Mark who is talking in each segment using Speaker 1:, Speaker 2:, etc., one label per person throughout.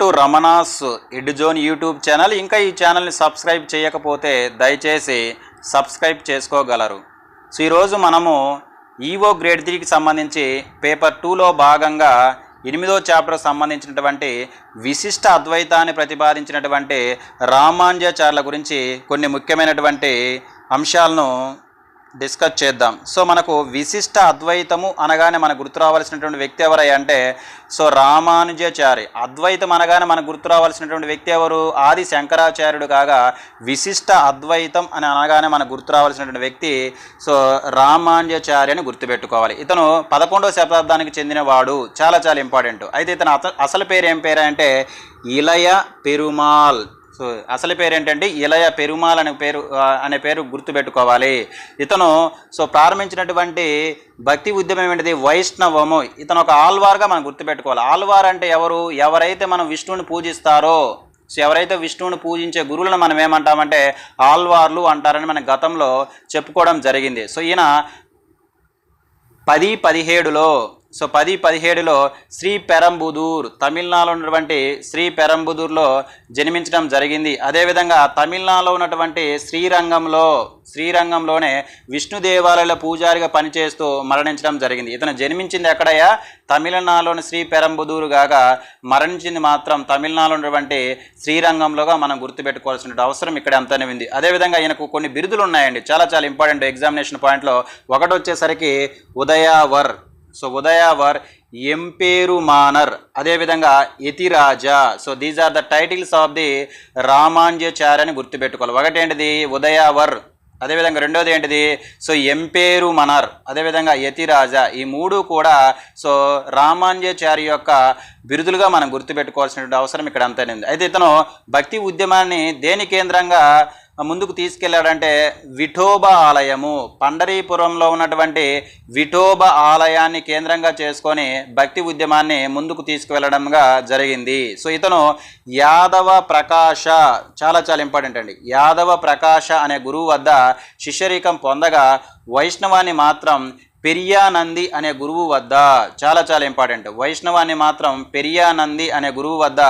Speaker 1: To Ramana's Edzone YouTube channel. ఇంకా ఈ ఛానల్ని సబ్స్క్రైబ్ చేయకపోతే దయచేసి సబ్స్క్రైబ్ చేసుకోగలరు. సో ఈరోజు మనము ఈవో గ్రేడ్ త్రీకి సంబంధించి పేపర్ టూలో భాగంగా ఎనిమిదో చాప్టర్ సంబంధించినటువంటి విశిష్ట అద్వైతాన్ని ప్రతిపాదించినటువంటి రామాంజాచార్ల గురించి కొన్ని ముఖ్యమైనటువంటి అంశాలను డిస్కస్ చేద్దాం. సో మనకు విశిష్ట అద్వైతము అనగానే మనకు గుర్తు రావాల్సినటువంటి వ్యక్తి ఎవరై అంటే సో రామానుజాచారి. అద్వైతం అనగానే మనకు గుర్తు రావాల్సినటువంటి వ్యక్తి ఎవరు? ఆది శంకరాచార్యుడు కాగా విశిష్ట అద్వైతం అని అనగానే మనకు గుర్తు రావాల్సినటువంటి వ్యక్తి సో రామానుజాచారి అని గుర్తుపెట్టుకోవాలి. ఇతను పదకొండవ శతాబ్దానికి చెందినవాడు. చాలా చాలా ఇంపార్టెంట్. అయితే ఇతను అసలు పేరు ఏం పేరు అంటే ఇలయ పెరుమాల్ సో అసలు పేరు ఏంటంటే ఇలయ పెరుమాల్ అనే పేరు అనే పేరు గుర్తుపెట్టుకోవాలి. ఇతను సో ప్రారంభించినటువంటి భక్తి ఉద్యమం ఏంటిది వైష్ణవము. ఇతను ఒక ఆల్వార్గా మనం గుర్తుపెట్టుకోవాలి. ఆల్వార్ అంటే ఎవరు? ఎవరైతే మనం విష్ణువుని పూజిస్తారో సో ఎవరైతే విష్ణువుని పూజించే గురువులను మనం ఏమంటామంటే ఆల్వార్లు అంటారని మన గతంలో చెప్పుకోవడం జరిగింది. సో ఈయన పది పదిహేడులో సో పది పదిహేడులో శ్రీ పెరంబుదూర్ తమిళనాడులో ఉన్నటువంటి శ్రీ పెరంబుదూర్లో జన్మించడం జరిగింది. అదేవిధంగా తమిళనాడులో ఉన్నటువంటి శ్రీరంగంలో శ్రీరంగంలోనే విష్ణు దేవాలయాల పూజారిగా పనిచేస్తూ మరణించడం జరిగింది. ఇతను జన్మించింది ఎక్కడయ్యా? తమిళనాడులోని శ్రీ పెరంబుదూరు కాగా మరణించింది మాత్రం తమిళనాడులో ఉన్నటువంటి శ్రీరంగంలోగా మనం గుర్తుపెట్టుకోవాల్సిన అవసరం ఇక్కడ ఎంతనే ఉంది. అదేవిధంగా ఈయనకు కొన్ని బిరుదులు ఉన్నాయండి. చాలా చాలా ఇంపార్టెంట్ ఎగ్జామినేషన్ పాయింట్లో. ఒకటి వచ్చేసరికి ఉదయావర్. సో ఉదయావర్ ఎంపేరు మానర్ అదేవిధంగా Yathiraja. So these are the titles of the Ramanujacharya అని గుర్తుపెట్టుకోవాలి. ఒకటి ఏంటిది ఉదయావర్. అదేవిధంగా రెండోది ఏంటిది? సో ఎంపేరు మనర్ అదేవిధంగా యతిరాజా. ఈ మూడు కూడా సో రామాంజాచార్య యొక్క బిరుదులుగా మనం గుర్తుపెట్టుకోవాల్సినటువంటి అవసరం ఇక్కడ అంతనే అయితే ఇతను భక్తి ఉద్యమాన్ని దేని కేంద్రంగా ముందుకు తీసుకెళ్ళాడంటే విఠోబ ఆలయము. పండరీపురంలో ఉన్నటువంటి విఠోబ ఆలయాన్ని కేంద్రంగా చేసుకొని భక్తి ఉద్యమాన్ని ముందుకు తీసుకువెళ్ళడంగా జరిగింది. సో ఇతను యాదవ ప్రకాశ చాలా చాలా ఇంపార్టెంట్ అండి. యాదవ ప్రకాశ అనే గురువు వద్ద శిష్యరీకం పొందగా వైష్ణవాన్ని మాత్రం పెరియానంది అనే గురువు వద్ద చాలా చాలా ఇంపార్టెంట్. వైష్ణవాన్ని మాత్రం పెరియానంది అనే గురువు వద్ద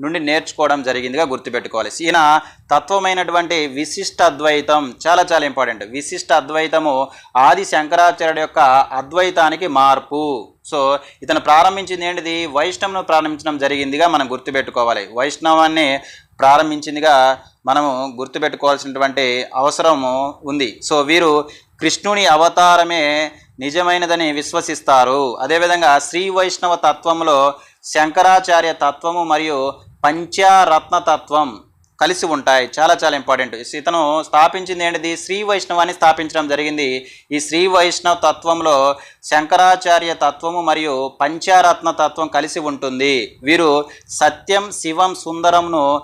Speaker 1: నుండి నేర్చుకోవడం జరిగిందిగా గుర్తుపెట్టుకోవాలి. ఈయన తత్వమైనటువంటి విశిష్ట అద్వైతం చాలా చాలా ఇంపార్టెంట్. విశిష్ట అద్వైతము ఆది శంకరాచార్యుడు యొక్క అద్వైతానికి మార్పు. సో ఇతను ప్రారంభించింది ఏంటిది? వైష్ణవును ప్రారంభించడం జరిగిందిగా మనం గుర్తుపెట్టుకోవాలి. వైష్ణవాన్ని ప్రారంభించిందిగా మనము గుర్తుపెట్టుకోవాల్సినటువంటి అవసరము ఉంది. సో వీరు కృష్ణుని అవతారమే నిజమైనదని విశ్వసిస్తారు. అదేవిధంగా శ్రీ వైష్ణవ తత్వంలో శంకరాచార్య తత్వము మరియు పంచారత్న తత్వం కలిసి ఉంటాయి. చాలా చాలా ఇంపార్టెంట్. ఇతను స్థాపించింది ఏంటిది? శ్రీ వైష్ణవాన్ని స్థాపించడం జరిగింది. ఈ శ్రీ వైష్ణవ తత్వంలో శంకరాచార్య తత్వము మరియు పంచారత్న తత్వం కలిసి ఉంటుంది. వీరు సత్యం శివం సుందరంను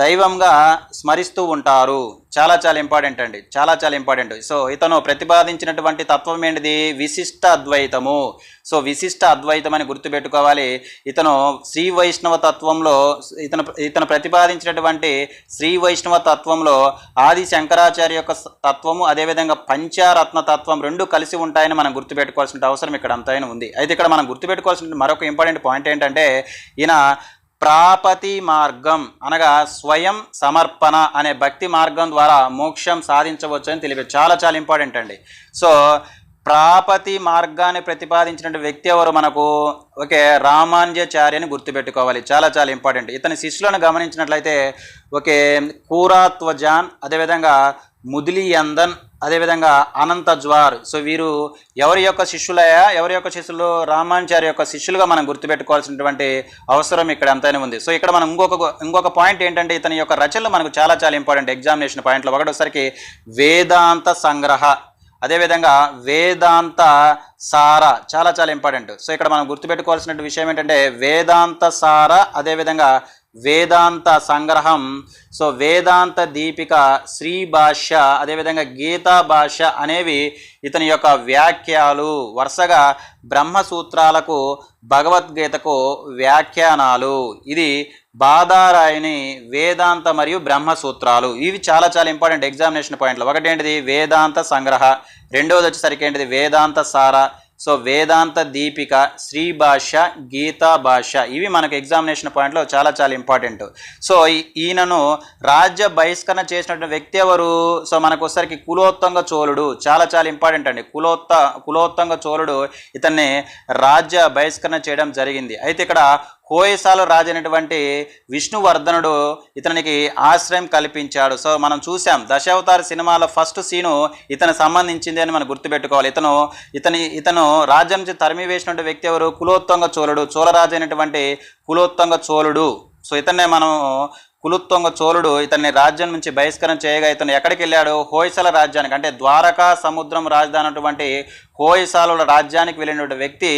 Speaker 1: దైవంగా స్మరిస్తూ ఉంటారు. చాలా చాలా ఇంపార్టెంట్ అండి. చాలా చాలా ఇంపార్టెంట్ సో ఇతను ప్రతిపాదించినటువంటి తత్వం ఏంటిది? విశిష్ట అద్వైతము. సో విశిష్ట అద్వైతం అని గుర్తుపెట్టుకోవాలి. ఇతను శ్రీ వైష్ణవ తత్వంలో ఇతను ఇతను ప్రతిపాదించినటువంటి శ్రీ వైష్ణవ తత్వంలో ఆది శంకరాచార్య యొక్క తత్వము అదేవిధంగా పంచారత్న తత్వం రెండు కలిసి ఉంటాయని మనం గుర్తుపెట్టుకోవాల్సిన అవసరం ఇక్కడ అంతైనా ఉంది. అయితే ఇక్కడ మనం గుర్తుపెట్టుకోవాల్సిన మరొక ఇంపార్టెంట్ పాయింట్ ఏంటంటే ఈయన ప్రాపతి మార్గం అనగా స్వయం సమర్పణ అనే భక్తి మార్గం ద్వారా మోక్షం సాధించవచ్చు అని తెలిపే చాలా చాలా ఇంపార్టెంట్ అండి. సో ప్రాపతి మార్గాన్ని ప్రతిపాదించిన వ్యక్తి ఎవరు మనకు? ఓకే రామానుజాచార్య అని గుర్తుపెట్టుకోవాలి. చాలా చాలా ఇంపార్టెంట్ ఇతని శిష్యులను గమనించినట్లయితే ఓకే కూరాత్వజాన్ అదేవిధంగా ముదిలియందన్ అదేవిధంగా అనంత జ్వార్. సో వీరు ఎవరి యొక్క శిష్యులయ్యా ఎవరి యొక్క శిష్యులు? రామానుచార్య యొక్క శిష్యులుగా మనం గుర్తుపెట్టుకోవాల్సినటువంటి అవసరం ఇక్కడ ఎంతైనా ఉంది. సో ఇక్కడ మనం ఇంకొక ఇంకొక పాయింట్ ఏంటంటే ఇతని యొక్క రచనలు మనకు చాలా చాలా ఇంపార్టెంట్. ఎగ్జామినేషన్ పాయింట్లో ఒకటోసరికి వేదాంత సంగ్రహ. అదేవిధంగా వేదాంత సార చాలా చాలా ఇంపార్టెంట్. సో ఇక్కడ మనం గుర్తుపెట్టుకోవాల్సిన విషయం ఏంటంటే వేదాంత సార అదేవిధంగా వేదాంత సంగ్రహం. సో వేదాంత దీపిక శ్రీ భాష్య అదేవిధంగా గీతా భాష్య అనేవి ఇతని యొక్క వ్యాఖ్యాలు. వరుసగా బ్రహ్మసూత్రాలకు భగవద్గీతకు వ్యాఖ్యానాలు. ఇది బాదారాయని వేదాంత మరియు బ్రహ్మసూత్రాలు. ఇవి చాలా చాలా ఇంపార్టెంట్ ఎగ్జామినేషన్ పాయింట్లు ఒకటి ఏంటిది వేదాంత సంగ్రహ. రెండవది వచ్చేసరికి ఏంటిది? వేదాంత సార. సో వేదాంత దీపిక శ్రీ భాష గీతా భాష ఇవి మనకు ఎగ్జామినేషన్ పాయింట్లో చాలా చాలా ఇంపార్టెంట్ సో ఈయనను రాజ్య బహిష్కరణ చేసినటువంటి వ్యక్తి ఎవరు? సో మనకు ఒకసారికి కులోత్తంగ చోళుడు చాలా చాలా ఇంపార్టెంట్ అండి. కులోత్త కులోత్తంగ చోళుడు ఇతన్ని రాజ్య బహిష్కరణ చేయడం జరిగింది. అయితే ఇక్కడ హోయసాల రాజు విష్ణువర్ధనుడు ఇతనికి ఆశ్రయం కల్పించాడు. సో మనం చూసాం దశావతార సినిమాలో ఫస్ట్ సీను ఇతను సంబంధించింది అని మనం గుర్తుపెట్టుకోవాలి. ఇతను ఇతని ఇతను రాజ్యం నుంచి తరిమి వేసినటువంటి వ్యక్తి ఎవరు? కులోత్తంగ చోళుడు చోళరాజు అయినటువంటి కులోత్తంగ చోళుడు. సో ఇతన్నే మనం కులుత్తొంగ చోళుడు ఇతన్ని రాజ్యం నుంచి బహిష్కరణ చేయగా ఇతను ఎక్కడికి వెళ్ళాడు? హోయసల రాజ్యానికి. అంటే ద్వారకా సముద్రం రాజధాని అటువంటి హోయసాలుల రాజ్యానికి వెళ్ళినటువంటి వ్యక్తి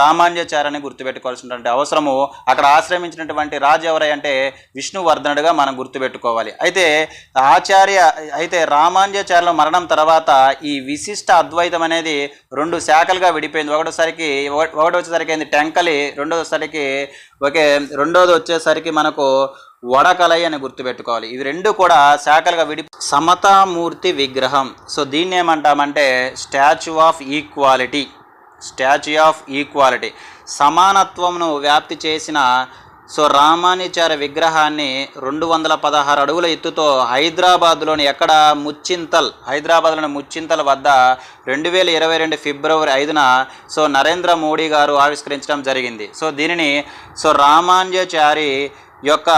Speaker 1: రామాంజాచార్యని గుర్తుపెట్టుకోవాల్సినటువంటి అవసరము. అక్కడ ఆశ్రమించినటువంటి రాజు ఎవరై అంటే విష్ణువర్ధనుడుగా మనం గుర్తుపెట్టుకోవాలి. అయితే ఆచార్య అయితే రామాంజాచార్యుల మరణం తర్వాత ఈ విశిష్ట అద్వైతం అనేది రెండు శాఖలుగా విడిపోయింది. ఒకటోసరికి ఒకటి వచ్చేసరికి టెంకలి రెండోసరికి ఓకే రెండోది వచ్చేసరికి మనకు వడకలై అని గుర్తుపెట్టుకోవాలి. ఇవి రెండు కూడా శాఖలుగా విడి సమతామూర్తి విగ్రహం. సో దీన్ని ఏమంటామంటే statue of equality. Statue of equality. సమానత్వంను వ్యాప్తి చేసిన సో రామానుచార్య విగ్రహాన్ని రెండు వందల పదహారు అడుగుల ఎత్తుతో హైదరాబాద్లోని ఎక్కడ ముచ్చింతల్ హైదరాబాద్లోని ముచ్చింతల్ వద్ద రెండు వేల ఇరవై రెండు ఫిబ్రవరి ఐదున సో నరేంద్ర మోడీ గారు ఆవిష్కరించడం జరిగింది. సో దీనిని సో రామానుజాచారి యొక్క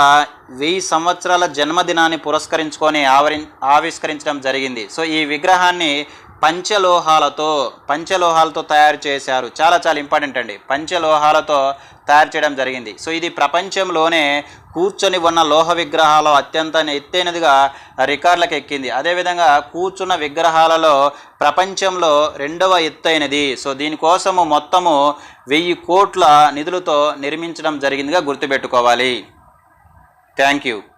Speaker 1: వెయ్యి సంవత్సరాల జన్మదినాన్ని పురస్కరించుకొని ఆవరి ఆవిష్కరించడం జరిగింది. సో ఈ విగ్రహాన్ని పంచలోహాలతో పంచలోహాలతో తయారు చేశారు. చాలా చాలా ఇంపార్టెంట్ అండి. పంచలోహాలతో తయారు చేయడం జరిగింది. సో ఇది ప్రపంచంలోనే కూర్చొని ఉన్న లోహ విగ్రహాలు అత్యంత ఎత్తైనదిగా రికార్డులకు ఎక్కింది. అదేవిధంగా కూర్చున్న విగ్రహాలలో ప్రపంచంలో రెండవ ఎత్తైనది. సో దీనికోసము మొత్తము వెయ్యి కోట్ల నిధులతో నిర్మించడం జరిగిందిగా గుర్తుపెట్టుకోవాలి. Thank you.